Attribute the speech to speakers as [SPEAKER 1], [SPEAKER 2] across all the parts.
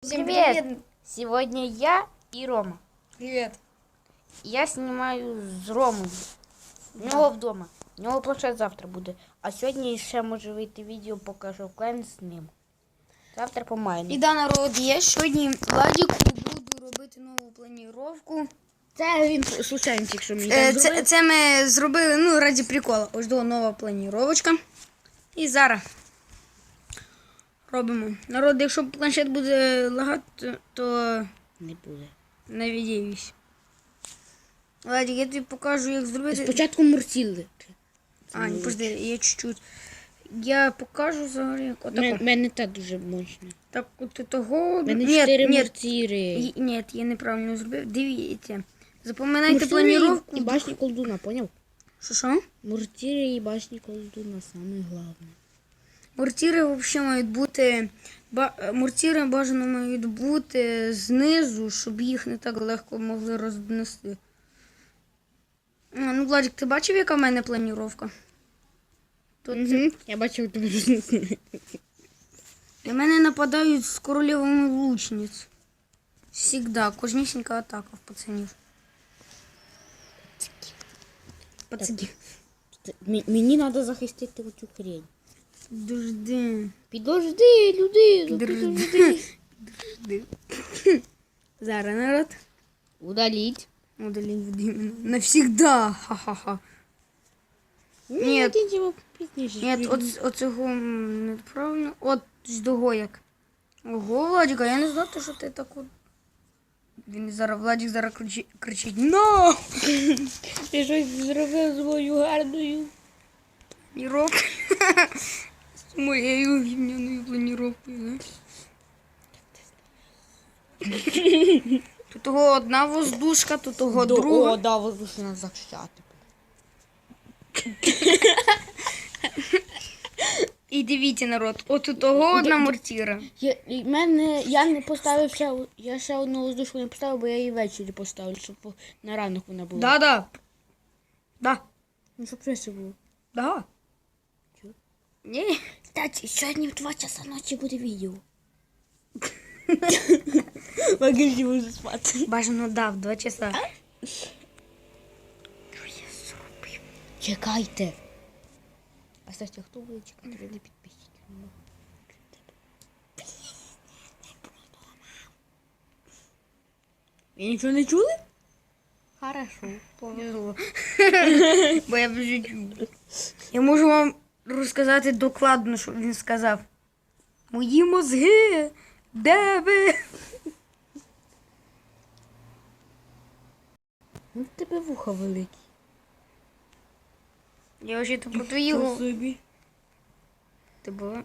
[SPEAKER 1] Всем
[SPEAKER 2] Привет!
[SPEAKER 1] привет!
[SPEAKER 2] Сегодня я и Рома.
[SPEAKER 1] Привет!
[SPEAKER 2] Я снимаю з Ромою. В нього вдома. В нього планшет завтра буде. А сьогодні ще може вийти відео, покажу клен з ним. Завтра по майну.
[SPEAKER 1] І да, народ, я сьогодні Владіку буду робити нову планіровку.
[SPEAKER 2] Це він случайно, якщо мені
[SPEAKER 1] Е, Це, це ми зробили ну, раді прикола. Ось до нова планіровочка. І зараз робимо. Народ, якщо планшет буде лагати, то
[SPEAKER 2] Не буде.
[SPEAKER 1] не віддіюсь. Владик, я тобі покажу, як зробити.
[SPEAKER 2] Спочатку мурсіли.
[SPEAKER 1] А, не подожди, я чуть-чуть. Я покажу взагалі, як
[SPEAKER 2] У мене та дуже мощно.
[SPEAKER 1] Так, от того.
[SPEAKER 2] У мене
[SPEAKER 1] Ні,
[SPEAKER 2] 4
[SPEAKER 1] ні,
[SPEAKER 2] мурціри.
[SPEAKER 1] Ні, я неправильно зробив. Дивіться. Запам'ятайте планіровку.
[SPEAKER 2] і башні колдуна, поняв?
[SPEAKER 1] Що що?
[SPEAKER 2] Мурціри і башні колдуна саме головне.
[SPEAKER 1] Мортіри взагалі мають бути. Ба... Мортіри бажано мають бути знизу, щоб їх не так легко могли рознести. Ну, Владик, ти бачив, яка в мене планіровка? Тут
[SPEAKER 2] Угу. Я бачив тебе
[SPEAKER 1] на мене нападають з королевами лучниць. Всегда. Кожнісінька атака в пацанів. Пацаки.
[SPEAKER 2] Мені треба захистити оцю хрень.
[SPEAKER 1] Дожди.
[SPEAKER 2] Підожди, люди, ну
[SPEAKER 1] Підожди.
[SPEAKER 2] підожди.
[SPEAKER 1] Зараз народ.
[SPEAKER 2] Удаліть.
[SPEAKER 1] Удалить временно. Навсегда. Ха-ха-ха. Ні. Ні, от, оцього м, неправильно. От з того як. Ого, Владик, а я не знав, що ти так от. Він зараз, Владик зараз кричить, кричить «Но!»
[SPEAKER 2] Ти щось зробив з моєю гарною.
[SPEAKER 1] Планировка. Моєю гімняною планіровкою. Тут того одна воздушка, тут того друга.
[SPEAKER 2] О, да, воздушно захищати.
[SPEAKER 1] І дивіться, народ, от у того одна мортіра.
[SPEAKER 2] Я, і мене, я не поставив ще, я ще одну воздушку не поставив, бо я її ввечері поставлю, щоб на ранок вона була.
[SPEAKER 1] Да-да. Да.
[SPEAKER 2] Ну, щоб швидше було.
[SPEAKER 1] Да. Ні.
[SPEAKER 2] Кстати, сьогодні в 2 часа ночі буде відео. Магазин буду спати.
[SPEAKER 1] Бажано да, в два часа.
[SPEAKER 2] Чекайте. А кстати, хто буде чекати? Ви не підписчики. Ви нічого не чули? Хорошо.
[SPEAKER 1] Повезло. Бо я вже чув. Я можу вам розказати докладно, що він сказав. Мої мозги. Де ви?
[SPEAKER 2] Ну, в тебе вуха великі.
[SPEAKER 1] Я вже то про твої
[SPEAKER 2] собі.
[SPEAKER 1] Ти була?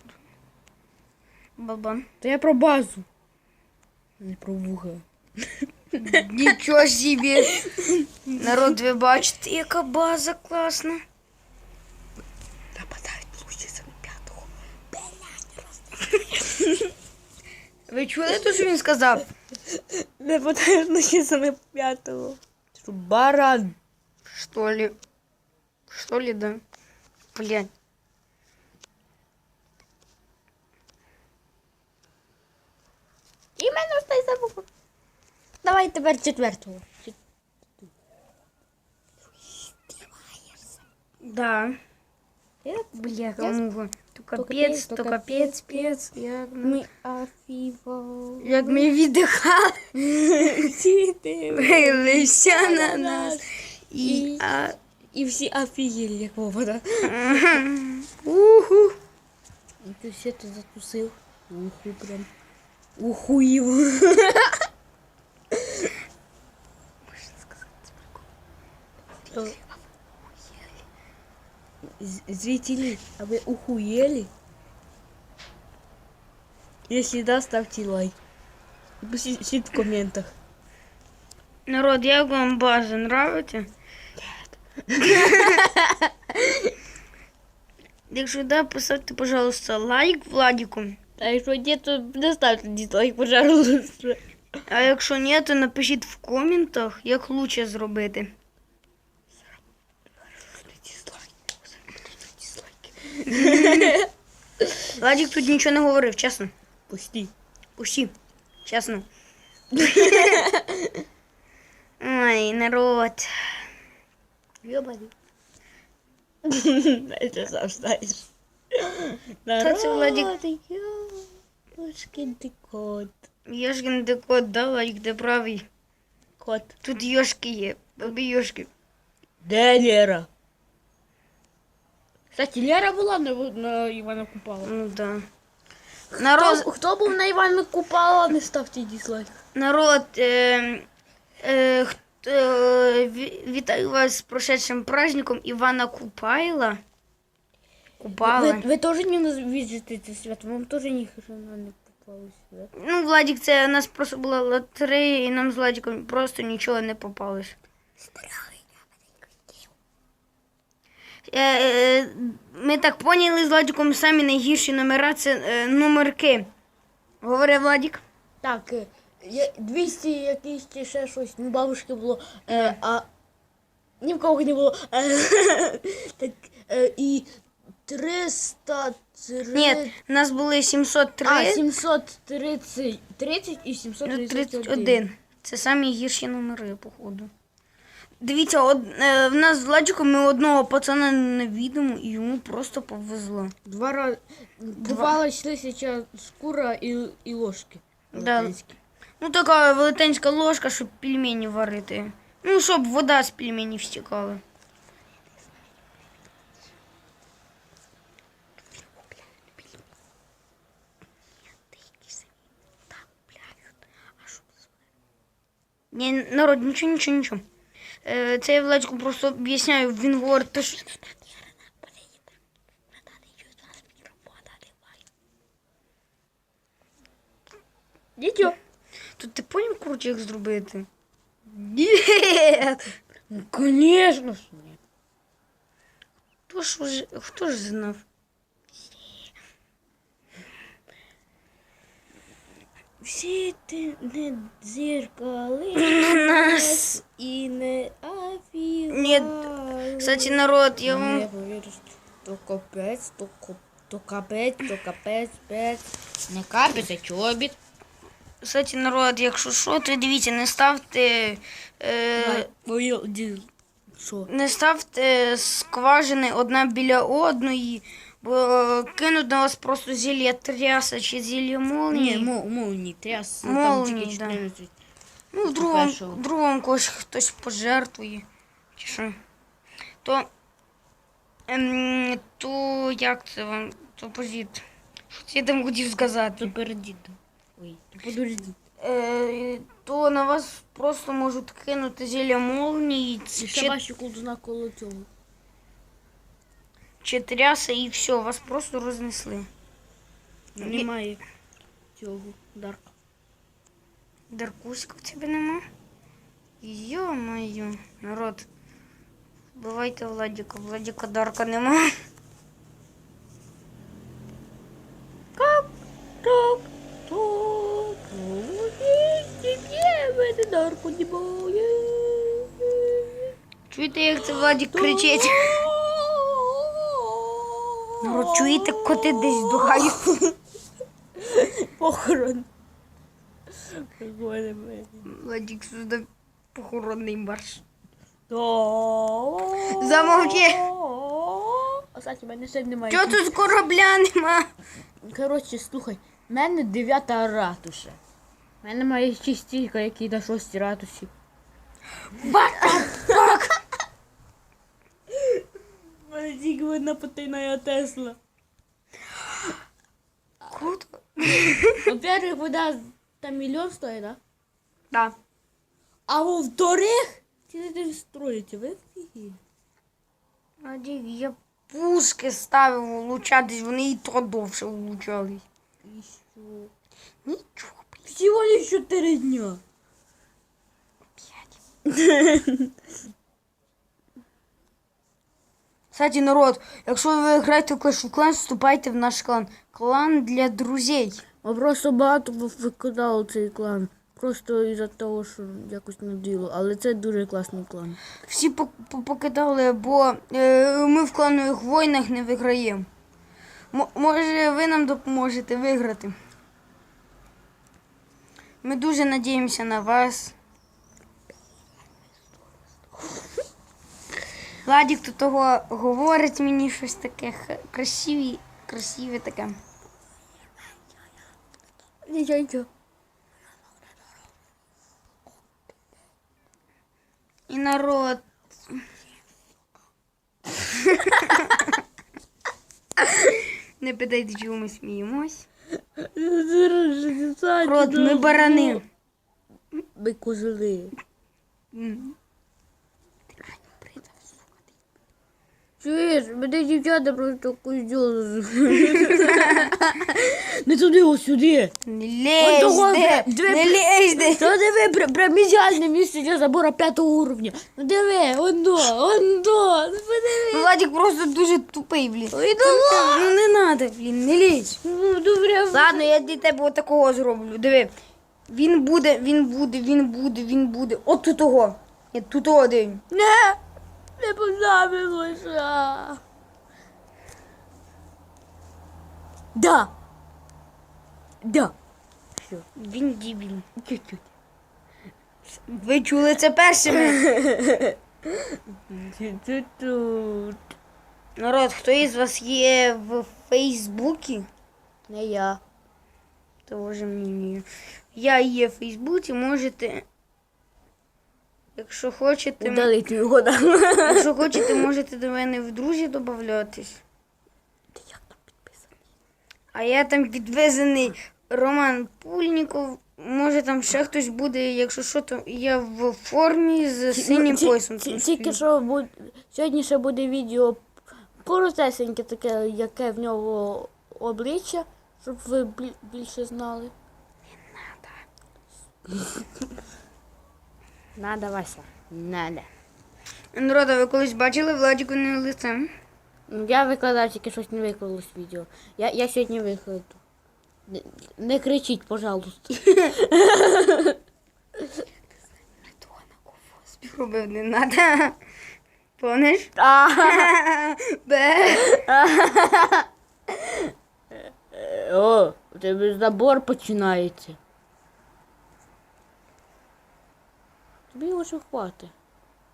[SPEAKER 1] Бабан.
[SPEAKER 2] Та я про базу. Не про вуха.
[SPEAKER 1] Нічого собі. Народ, ви бачите, яка база класна. Ви чули те, що він сказав?
[SPEAKER 2] Нападають лучше за п'ятого. Що баран.
[SPEAKER 1] Что ли? Что ли, да? Блядь.
[SPEAKER 2] І мене стай за вухо. Давай тепер четвертого.
[SPEAKER 1] Да. Бля,
[SPEAKER 2] Я-
[SPEAKER 1] кому? То
[SPEAKER 2] То
[SPEAKER 1] капець,
[SPEAKER 2] капець,
[SPEAKER 1] то
[SPEAKER 2] то
[SPEAKER 1] капець, спец. Як ми,
[SPEAKER 2] Ми афіво.
[SPEAKER 1] як ми віддихали, вилися на нас. І,
[SPEAKER 2] І-
[SPEAKER 1] а,
[SPEAKER 2] І всі офігели, як Вова, да?
[SPEAKER 1] уху.
[SPEAKER 2] І ти все це затусив. Уху прям. Ухуїв. Зрители, а вы ухуели? Если да, ставьте лайк. И Пишите в комментах.
[SPEAKER 1] Народ, як вам база нравиться? Якщо да, поставте, пожалуйста, лайк Владику.
[SPEAKER 2] А если нет, то не ставьте дизлайк, пожалуйста.
[SPEAKER 1] А якщо ні, то напишіть в коментах, як лучше зробити. Владик тут нічого не говорив, чесно.
[SPEAKER 2] Пусти.
[SPEAKER 1] Усі. Чесно. Ой, народ.
[SPEAKER 2] Йобаний. Це сам знаєш.
[SPEAKER 1] Та це Владик.
[SPEAKER 2] Йошкин ти кот.
[SPEAKER 1] Йошкин де кот, да, лайк, де правий.
[SPEAKER 2] Кот.
[SPEAKER 1] Тут йошки є. Обі йошки.
[SPEAKER 2] Де Лера? Кстати, Лера була на, на Івана Купала.
[SPEAKER 1] Ну да.
[SPEAKER 2] Хто,
[SPEAKER 1] Народ,
[SPEAKER 2] хто був на Івана Купала, не ставте дізлайк.
[SPEAKER 1] народ, е, хто, е, ві- вітаю вас з прошедшим праздником Івана Купайла. Купала.
[SPEAKER 2] Ви, ви теж не віджите це свято, вам теж ніхто не попалося, да?
[SPEAKER 1] Ну, Владик, це у нас просто була лотерея, і нам з Владиком просто нічого не попалось. Е, е, ми так поняли з Владиком самі найгірші номера це е, номерки. Говори, Владик.
[SPEAKER 2] Так, е, 200 якісь чи ще щось, ну бабушки було, е, а ні в кого не було. Е, так, е, і 303...
[SPEAKER 1] Ні, у нас були 703,
[SPEAKER 2] А, 730 30 і 731.
[SPEAKER 1] 31. Це самі гірші номери, походу. Дивіться, од, е, в нас з Владиком ми одного пацана не відомо, і йому просто повезло.
[SPEAKER 2] Два рази. Попалась тисяча шкура і, і ложки.
[SPEAKER 1] Да.
[SPEAKER 2] велетенські.
[SPEAKER 1] Ну, така велетенська ложка, щоб пельмені варити. Ну, щоб вода з пельменів стікала. Ні, народ, нічого, нічого, нічого. Е, Це я Владику просто об'ясняю, він говорить, то що...
[SPEAKER 2] Дідьо.
[SPEAKER 1] Тут ти поняв, коротше, як зробити? Ні.
[SPEAKER 2] Ну, конечно ж.
[SPEAKER 1] Хто ж, хто ж знав?
[SPEAKER 2] Всі ти не дзеркали
[SPEAKER 1] Нас.
[SPEAKER 2] і не афіга.
[SPEAKER 1] Ні, Кстати, народ, я
[SPEAKER 2] Не
[SPEAKER 1] вам
[SPEAKER 2] повіриш, то капець, то, то капець, то капець, пець. Не капець, а чобіт.
[SPEAKER 1] Кстати, народ, якщо що, то дивіться, не ставте. Е, не ставте скважини одна біля одної, кинуть на вас просто зілля тряса чи зілля молнії.
[SPEAKER 2] Ні, мол, молній, тряс.
[SPEAKER 1] Молній,
[SPEAKER 2] там
[SPEAKER 1] да.
[SPEAKER 2] тільки 14.
[SPEAKER 1] Ну, в другому, в другому когось хтось пожертвує. Чи що. То. Ем, то як це вам? То позит. Що я там хотів сказати?
[SPEAKER 2] То передіть. Ой, то подожди.
[SPEAKER 1] Е, то на вас просто можуть кинути зілля молнії
[SPEAKER 2] ще
[SPEAKER 1] чи,
[SPEAKER 2] ваші колдуна коло цього.
[SPEAKER 1] чи тряса і все, вас просто рознесли.
[SPEAKER 2] Немає цього дарка.
[SPEAKER 1] Даркуська в тебе нема? Йо-моє, народ. Бувайте Владіка, Владіка Дарка нема.
[SPEAKER 2] Как? Так, так, помогите мне, мене дарку немає.
[SPEAKER 1] Чуєте, як це Владік кричить? Чуєте, коти десь дугають.
[SPEAKER 2] Похорон. Прикольно, мене.
[SPEAKER 1] Владік сюди похоронний марш.
[SPEAKER 2] Замовчи. Кстати, мене ще немає.
[SPEAKER 1] Чого тут корабля нема?
[SPEAKER 2] Коротше, слухай, в мене дев'ята ратуша. У мене має ще стільки, які на шостій ратуші. У мене тільки одна потайна Тесла.
[SPEAKER 1] Круто.
[SPEAKER 2] Во-первых, вода там мільйон стоїть, да?
[SPEAKER 1] Да.
[SPEAKER 2] А во-вторых, ці не строїться, ви офігели?
[SPEAKER 1] Владік, я пушки ставив влучатись, вони і то довше влучались.
[SPEAKER 2] І що?
[SPEAKER 1] Нічого, блін.
[SPEAKER 2] Всього лиш 4 дня.
[SPEAKER 1] Кстати, народ, якщо ви граєте в Clash of Clans, вступайте в наш клан. Клан для друзей.
[SPEAKER 2] А просто багато викидало цей клан. Просто із-за того, що якось не діло. Але це дуже класний клан.
[SPEAKER 1] Всі по- покидали, бо е, ми в кланових війнах не виграємо. М- може, ви нам допоможете виграти. Ми дуже надіємося на вас. Владік тут того говорить мені щось таке красиві, красиве таке. І народ. Не питайте, чому ми сміємось. Рот, ми барани.
[SPEAKER 2] Ми козли. Чуєш, мене дівчата просто козьол. Не туди, ось сюди.
[SPEAKER 1] Не
[SPEAKER 2] того
[SPEAKER 1] де,
[SPEAKER 2] дві-
[SPEAKER 1] не лезь, де.
[SPEAKER 2] Та диви, прям, прям ідеальне місце для забора п'ятого уровня. Ну диви, ондо, ондо, ну подиви.
[SPEAKER 1] Владик просто дуже тупий, блін.
[SPEAKER 2] Ой,
[SPEAKER 1] Та, Ну не надо, блін, не лізь.
[SPEAKER 2] Ну, добре.
[SPEAKER 1] Ладно, я для тебе отакого зроблю. Диви. Він буде, він буде, він буде, він буде. От тут того. Тут того диви.
[SPEAKER 2] Не, не понравилося. Да. Да. Все.
[SPEAKER 1] Він дібіль.
[SPEAKER 2] Чуть-чуть.
[SPEAKER 1] Ви чули це першими.
[SPEAKER 2] Чуть-чуть.
[SPEAKER 1] Народ, хто із вас є в Фейсбуці?
[SPEAKER 2] Не я.
[SPEAKER 1] Тоже мені. Я є в Фейсбуці, можете. Якщо хочете,
[SPEAKER 2] Удалити його, да.
[SPEAKER 1] якщо хочете, можете до мене в друзі додатись.
[SPEAKER 2] Ти як там підписаний?
[SPEAKER 1] А я там підвезений Роман Пульніков. Може там ще хтось буде, якщо що, то я в формі з синім
[SPEAKER 2] Ті-
[SPEAKER 1] поясом.
[SPEAKER 2] ті- Тільки що буде, сьогодні ще буде відео коротесеньке таке, яке в нього обличчя, щоб ви більше знали. Надо, Вася. Надо.
[SPEAKER 1] Народ, а ви колись бачили Владіку не лицем?
[SPEAKER 2] Ну, Я викладав, тільки щось не викладалось відео. Я, я сьогодні викладу. Не, не кричіть, пожалуйста.
[SPEAKER 1] Робив не надо. Помниш?
[SPEAKER 2] А, О, у тебе забор починається. Тобі вже хватить.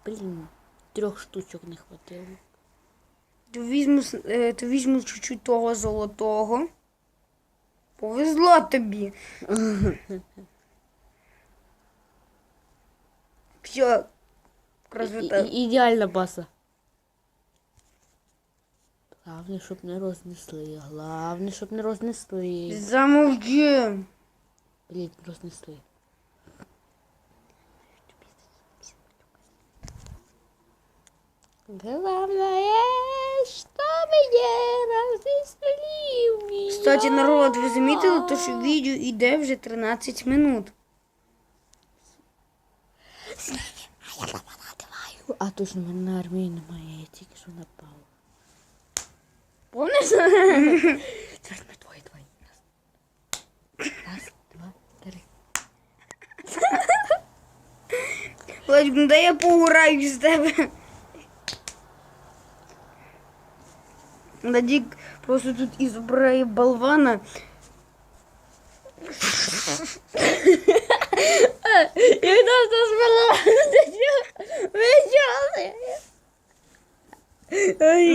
[SPEAKER 2] Блін, трьох штучок не хватило.
[SPEAKER 1] То візьму, е, то візьму чуть-чуть того золотого. Повезло тобі. Все. Красота.
[SPEAKER 2] і- ідеальна баса. Главне, щоб не рознесли. Главне, щоб не рознесли.
[SPEAKER 1] Замовчи.
[SPEAKER 2] Блін, рознесли. Главное, чтобы не рознесли меня.
[SPEAKER 1] Кстати, народ, ви замітили, то, що відео йде вже 13 минут.
[SPEAKER 2] А точно, в мене на армії немає, я тільки що напав.
[SPEAKER 1] Помниш?
[SPEAKER 2] Зараз ми двоє, двоє. Раз, два, три.
[SPEAKER 1] Владик, ну дай я погураю з тебе. Надік просто тут ізобрає болвана.
[SPEAKER 2] І хто це спала? Ви чули?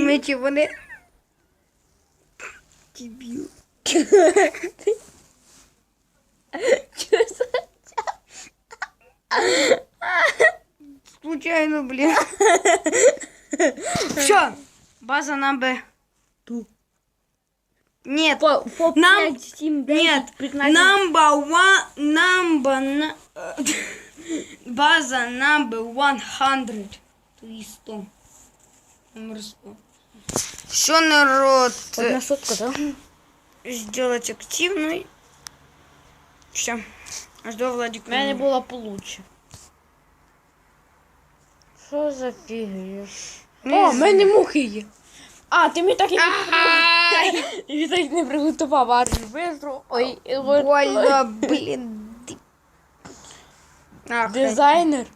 [SPEAKER 1] Мечі вони. Дебіл. Случайно, блін. Все, база нам би.
[SPEAKER 2] Ту.
[SPEAKER 1] Нет,
[SPEAKER 2] По, по
[SPEAKER 1] Нам-
[SPEAKER 2] 5, 7, 10,
[SPEAKER 1] нет,
[SPEAKER 2] 15.
[SPEAKER 1] number one, number, на- база number 100. То є 100. Номер 100. Що народ?
[SPEAKER 2] Одна сотка, так?
[SPEAKER 1] Сделать активной. Все. Жду Владик.
[SPEAKER 2] У мене було получше. Що за фігня?
[SPEAKER 1] Не
[SPEAKER 2] О, в мене мухи є. А, ти мені так і не приготував. Ти так і не приготував, а бистро. Ой,
[SPEAKER 1] Больно, блин. Ах,
[SPEAKER 2] Дизайнер.